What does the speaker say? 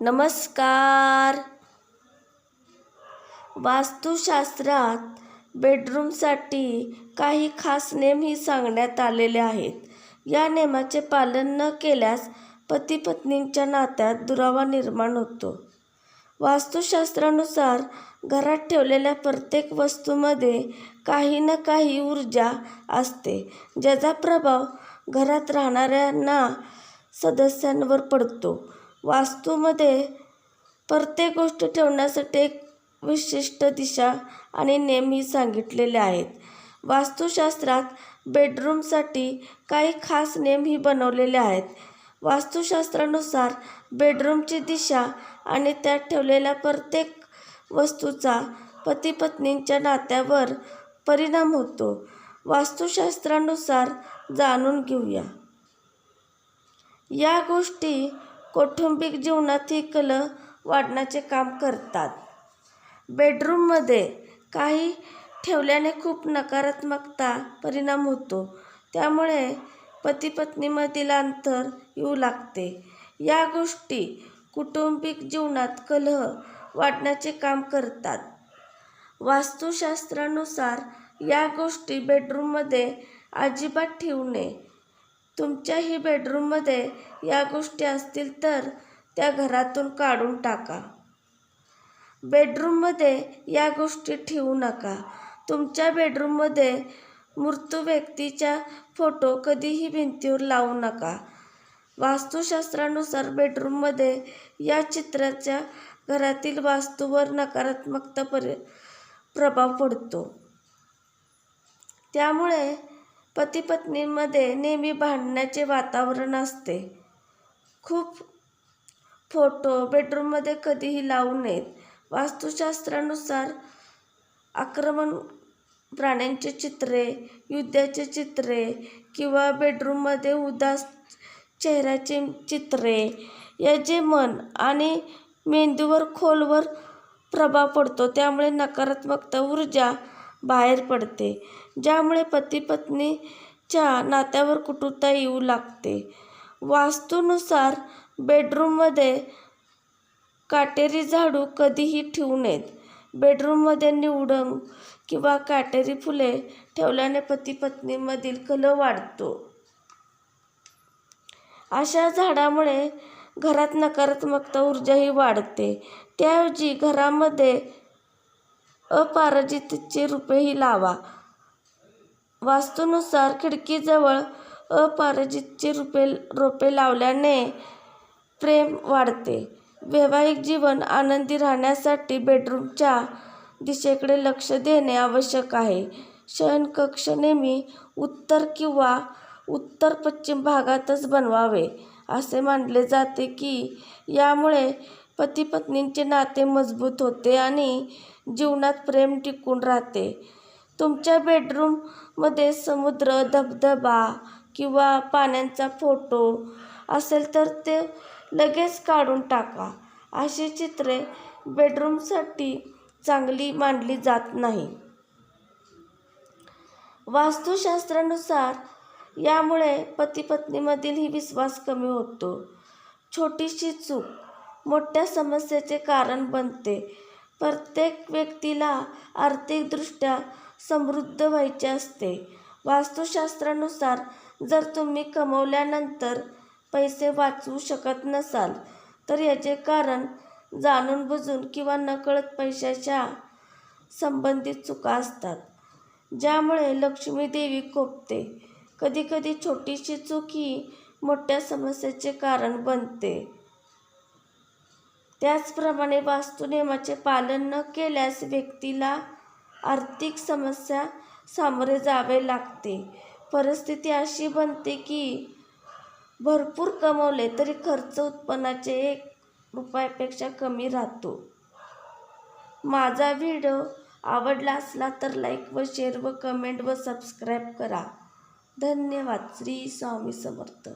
नमस्कार. वास्तुशास्त्रात बेडरूमसाठी काही खास नेमही सांगण्यात आलेले आहेत. या नियमाचे पालन न केल्यास पती पत्नींच्या नात्यात दुरावा निर्माण होतो. वास्तुशास्त्रानुसार घरात ठेवलेल्या प्रत्येक वस्तूमध्ये काही ना काही ऊर्जा असते ज्याचा प्रभाव घरात राहणाऱ्यांना सदस्यांवर पडतो. वास्तूमध्ये प्रत्येक गोष्ट ठेवण्यासाठी एक विशिष्ट दिशा आणि नेमही सांगितलेले आहेत. वास्तुशास्त्रात बेडरूमसाठी काही खास नेमही बनवलेले आहेत. वास्तुशास्त्रानुसार बेडरूमची दिशा आणि त्यात ठेवलेल्या प्रत्येक वस्तूचा पती पत्नींच्या नात्यावर परिणाम होतो. वास्तुशास्त्रानुसार जाणून घेऊया. या गोष्टी कौटुंबिक जीवनातही कल वाढण्याचे काम करतात. बेडरूममध्ये काही ठेवल्याने खूप नकारात्मकता परिणाम होतो. त्यामुळे पती पत्नीमधील अंतर येऊ लागते. या गोष्टी कुटुंबिक जीवनात कलह वाढण्याचे काम करतात. वास्तुशास्त्रानुसार या गोष्टी बेडरूममध्ये अजिबात ठेवू नये. तुमच्याही बेडरूममध्ये या गोष्टी असतील तर त्या घरातून काढून टाका. बेडरूममध्ये या गोष्टी ठेवू नका. तुमच्या बेडरूममध्ये मृत व्यक्तीचा फोटो कधीही भिंतीवर लावू नका. वास्तुशास्त्रानुसार बेडरूममध्ये या चित्राच्या घरातील वास्तूवर नकारात्मकता परि प्रभाव पडतो. त्यामुळे पती पत्नींमध्ये नेहमी भांडण्याचे वातावरण असते. खूप फोटो बेडरूममध्ये कधीही लावू नयेत. वास्तुशास्त्रानुसार आक्रमण प्राण्यांचे चित्रे युद्धाचे चित्रे किंवा बेडरूममध्ये उदास चेहऱ्याचे चित्रे याचे मन आणि मेंदूवर खोलवर प्रभाव पडतो त्यामुळे नकारात्मकता ऊर्जा बाहेर पडते ज्यामुळे पती पत्नीच्या नात्यावर कुटुता येऊ लागते. वास्तूनुसार बेडरूममध्ये काटेरी झाडू कधीही ठेवू नयेत. बेडरूममध्ये निवडून किंवा काटेरी फुले ठेवल्याने पती पत्नीमधील कलह वाढतो. अशा झाडामुळे घरात नकारात्मकता ऊर्जाही वाढते. त्याऐवजी घरामध्ये अपराजितचे रोपेही लावा. वास्तूनुसार खिडकीजवळ अपराजितची रोपे रोपे लावल्याने प्रेम वाढते. वैवाहिक जीवन आनंदी राहण्यासाठी बेडरूमच्या दिशेकडे लक्ष देणे आवश्यक आहे. शयनकक्ष नेहमी उत्तर किंवा उत्तर पश्चिम भागातच बनवावे असे मानले जाते की यामुळे पती पत्नींचे नाते मजबूत होते आणि जीवनात प्रेम टिकून राहते. तुमच्या बेडरूममध्ये समुद्र धबधबा किंवा पाण्याचा फोटो असेल तर ते लगेच काढून टाका. अशी चित्रे बेडरूमसाठी चांगली मानली जात नाही. वास्तुशास्त्रानुसार यामुळे पती पत्नीमधीलही विश्वास कमी होतो. छोटीशी चूक मोठ्या समस्येचे कारण बनते. प्रत्येक व्यक्तीला आर्थिकदृष्ट्या समृद्ध व्हायचे असते. वास्तुशास्त्रानुसार जर तुम्ही कमवल्यानंतर पैसे वाचवू शकत नसाल तर याचे कारण जाणून बुजून किंवा नकळत पैशाच्या संबंधित चुका असतात ज्यामुळे लक्ष्मी देवी कोपते. कधीकधी छोटीशी चूक ही मोठ्या समस्येचे कारण बनते. त्याचप्रमाणे वास्तुनियमाचे पालन न केल्यास व्यक्तीला आर्थिक समस्या सामोरे जावे लागते. परिस्थिती अशी बनते की भरपूर कमवले तरी खर्च उत्पन्नाचे एक रुपयापेक्षा कमी राहतो. माझा व्हिडिओ आवडला असला तर लाईक व शेअर व कमेंट व सबस्क्राईब करा. धन्यवाद. श्री स्वामी समर्थ.